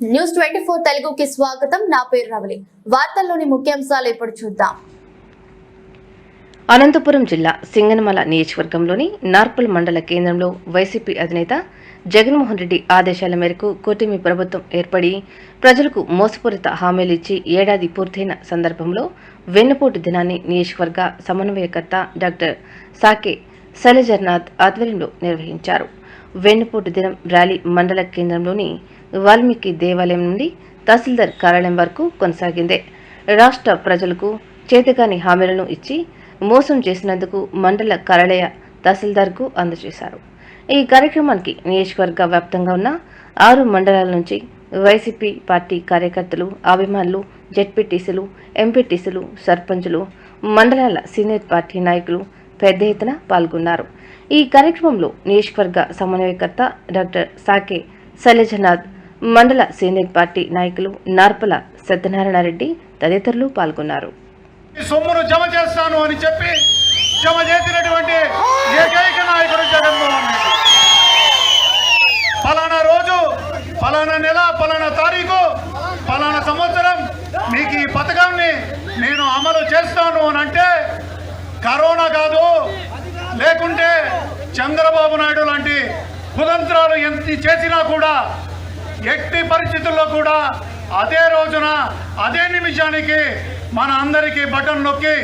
News twenty four తెలుగుకి స్వాగతం. నా పేరు రవలి. వార్తల్లోని ముఖ్యాంశాలు ఇప్పుడు చూద్దాం. అనంతపురం జిల్లా సింగనమల నియోజకవర్గంలోని నార్పల్ మండల కేంద్రంలో వైసీపీ అధినేత జగన్మోహన్ రెడ్డి ఆదేశాల మేరకు కూటమి ప్రభుత్వం ఏర్పడి ప్రజలకు మోసపూరిత హామీలు ఇచ్చి ఏడాది పూర్తయిన సందర్భంలో వెన్నుపోటు దినాన్ని నియోజకవర్గ సమన్వయకర్త డాక్టర్ సాకే శైలజర్నాథ్ ఆధ్వర్యంలో నిర్వహించారు. వెన్నుపోటు దినం ర్యాలీ మండల కేంద్రంలోని వాల్మీకి దేవాలయం నుండి తహసీల్దార్ కార్యాలయం వరకు కొనసాగింది. రాష్ట్ర ప్రజలకు చేతకాని హామీలను ఇచ్చి మోసం చేసినందుకు మండల కార్యాలయ తహసీల్దార్కు అందజేశారు. ఈ కార్యక్రమానికి నియోజకవర్గ వ్యాప్తంగా ఉన్న ఆరు మండలాల నుంచి వైసీపీ పార్టీ కార్యకర్తలు అభిమానులు జెడ్పీటీసీలు ఎంపీటీసీలు సర్పంచులు మండలాల సీనియర్ పార్టీ నాయకులు పెద్ద ఎత్తున పాల్గొన్నారు. ఈ కార్యక్రమంలో నియోజకవర్గ సమన్వయకర్త డాక్టర్ సాకే శైలజనాథ్ మండల సీనియర్ పార్టీ నాయకులు నార్పల సత్యనారాయణ రెడ్డి తదితరులు పాల్గొన్నారు. సొమ్మును జమ చేస్తాను అని చెప్పి జమ చేసినటువంటి ఏకైక నాయకుడు జగన్మోహన్ రెడ్డి. ఫలానా రోజు ఫలానా నెల ఫలానా తారీఖు ఫలానా సంవత్సరం మీకు ఈ పథకాన్ని నేను అమలు చేస్తాను అని అంటే కరోనా కాదు లేకుంటే చంద్రబాబు నాయుడు లాంటి కుతంత్రాలు ఎంత చేసినా కూడా ఎట్టి పరిస్థితుల్లో కూడా అదే రోజున అదే నిమిషానికి మన అందరికీ బటన్ నొక్కి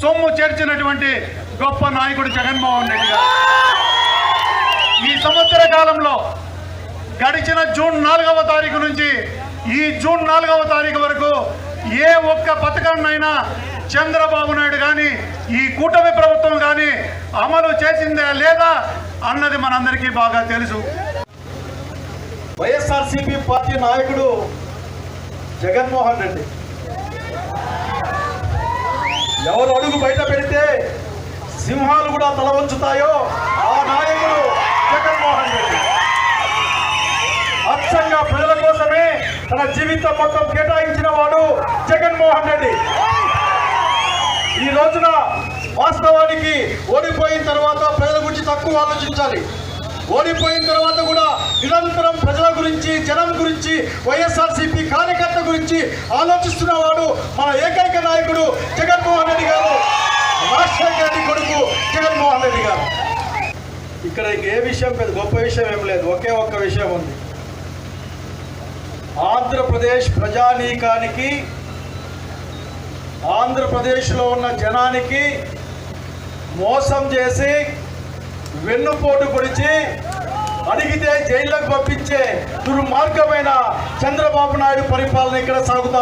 సొమ్ము చేర్చినటువంటి గొప్ప నాయకుడు జగన్మోహన్ రెడ్డి గారు. ఈ సంవత్సర కాలంలో గడిచిన జూన్ నాలుగవ తారీఖు నుంచి ఈ జూన్ నాలుగవ తారీఖు వరకు ఏ ఒక్క పథకాన్నైనా చంద్రబాబు నాయుడు కానీ ఈ కూటమి ప్రభుత్వం కానీ అమలు చేసిందా లేదా అన్నది మనందరికీ బాగా తెలుసు. వైఎస్ఆర్సీపీ పార్టీ నాయకుడు జగన్మోహన్ రెడ్డి. ఎవరు అడుగు బయట పెడితే సింహాలు కూడా తల వంచుతాయో ఆ నాయకుడు జగన్మోహన్ రెడ్డి. అచ్చంగా ప్రజల కోసమే తన జీవితం మొత్తం కేటాయించిన వాడు జగన్మోహన్ రెడ్డి. ఈ రోజున వాస్తవానికి ఓడిపోయిన తర్వాత ప్రజల గురించి తక్కువ ఆలోచించాలి. ఓడిపోయిన తర్వాత కూడా నిరంతరం ప్రజల గురించి జనం గురించి వైఎస్ఆర్సీపీ కార్యకర్త గురించి ఆలోచిస్తున్నవాడు మన ఏకైక నాయకుడు జగన్మోహన్ రెడ్డి గారు. రాజశేఖర రెడ్డి కొడుకు జగన్మోహన్ రెడ్డి గారు. ఇక్కడ ఏ విషయం పెద్ద గొప్ప విషయం ఏం లేదు ఒకే ఒక్క విషయం ఉంది. ఆంధ్రప్రదేశ్ ప్రజానీకానికి ఆంధ్రప్రదేశ్లో ఉన్న జనానికి మోసం చేసి వెన్నుపోటు గురించి అడిగితే జైల్లోకి పంపించే దుర్మార్గమైన చంద్రబాబు నాయుడు పరిపాలన ఇక్కడ సాగుతా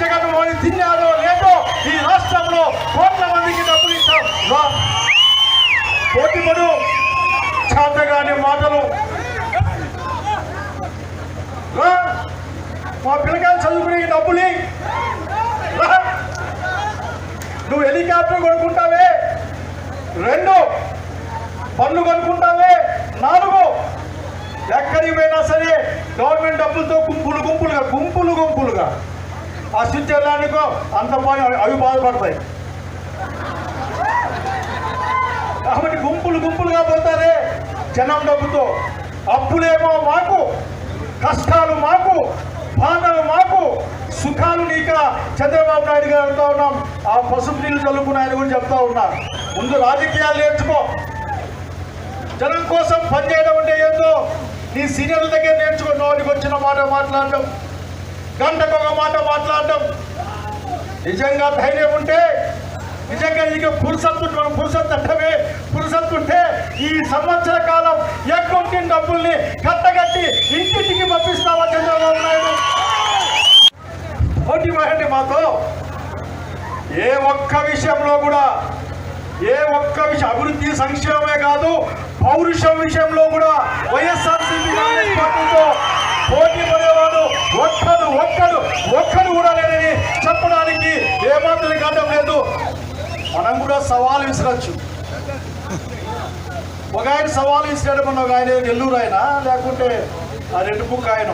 జగన్మోహన్ తిన్నాడో లేదో ఈ రాష్ట్రంలో కోట్ల మందికి డబ్బులు ఇస్తాం. పోటీపడు చేతగాని మాటలు. మా పిల్లకాయలు చదువుకునే డబ్బులు నువ్వు హెలికాప్టర్ కొనుక్కుంటావే. రెండు పన్ను కొనుక్కుంటావే నాలుగు. ఎక్కడికి పోయినా సరే గవర్నమెంట్ డబ్బులతో గుంపులు గుంపులుగా గుంపులు గుంపులుగా. ఆ స్విట్జర్లాండ్కో అంత పని అవి బాధపడతాయి. కాబట్టి గుంపులు గుంపులుగా పోతారే జనం డబ్బుతో. అప్పులేమో మాకు కష్టాలు మాకు బాధలు మాకు సుఖాలు నీక. చంద్రబాబు నాయుడు గారు ఉన్నాం. ఆ పసుపు నీళ్ళు చల్లుకున్నాయని కూడా గురించి చెప్తా ఉన్నా ముందు రాజకీయాలు నేర్చుకో. కోసం పనిచేయడం అంటే ఏందో? నీ సీనియర్ల దగ్గర నేర్చుకో నోటికి వచ్చిన మాట మాట్లాడడం. గంటకు ఒక మాట మాట్లాడడం. నిజంగా ధైర్యం ఉంటే నిజంగా నీకు పురుసత్తు మనం పురుసత్తు అంటమే పురుసత్తు ఉంటే ఈ సంవత్సర కాలం ఎక్కువ డబ్బుల్ని కట్టగట్టి ఇంటింటికి పంపిస్తావా చంద్రబాబు నాయుడు? పోటీ మహండి మాతో ఏ ఒక్క విషయంలో కూడా ఏ ఒక్క విషయం అభివృద్ధి సంక్షేమమే కాదు పౌరుషం విషయంలో కూడా వైఎస్ఆర్సీపీ పార్టీతో పోటీ పడేవాడు ఒక్కడు ఒక్కడు ఒక్కడు కూడా లేదని చెప్పడానికి ఏమాత్రం కావడం లేదు. మనం కూడా సవాల్ విసరచ్చు. ఒక ఆయన సవాల్ విసిరాడు మన ఒక ఆయన నెల్లూరు ఆయన లేకుంటే ఆ రెండు బుక్ ఆయన.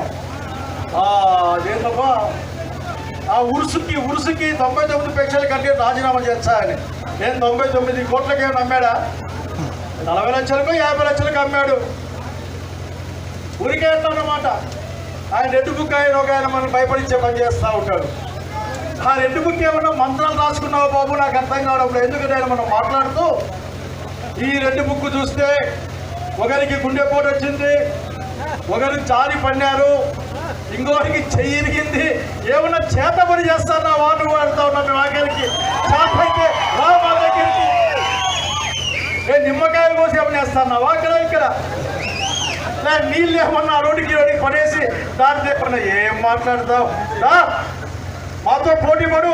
అదేంటమ్మా ఆ ఉరుసుకి ఉరుసుకి తొంభై తొమ్మిది పెన్షన్ల కంటే రాజీనామా చేస్తా అని. నేను తొంభై తొమ్మిది కోట్లకే నమ్మాడా? నలభై లక్షలకు యాభై లక్షలకు అమ్మాడు. ఉరికేస్తానమాట ఆయన రెడ్ బుక్ ఆయన ఒక ఆయన మనం భయపడించే పని చేస్తూ ఉంటాడు. ఆ రెడ్ బుక్ ఏమన్నా మంత్రాలు రాసుకున్నావు బాబు? నాకు అర్థం కావడం లేదు. ఎందుకంటే ఆయన మనం మాట్లాడుతూ ఈ రెడ్ బుక్ చూస్తే ఒకరికి గుండెపోటు వచ్చింది ఒకరు జారి పడినారు ఇంకోరికి చెయ్యి ఇరిగింది. ఏమన్నా చేతబడి చేస్తానా వాళ్ళు వాడుతా ఉన్నా మేము ఆఖరికి చేత అయితే రా మా దగ్గరికి. ఏ సేపు ఏమన్నా వేస్తున్నావా అక్కడ ఇక్కడ. నీళ్ళు ఏమన్నా రోడ్డుకి రోడ్డుకి పడేసి దాని ఏమన్నా ఏం మాట్లాడతావు? మాతో పోటీ పడు.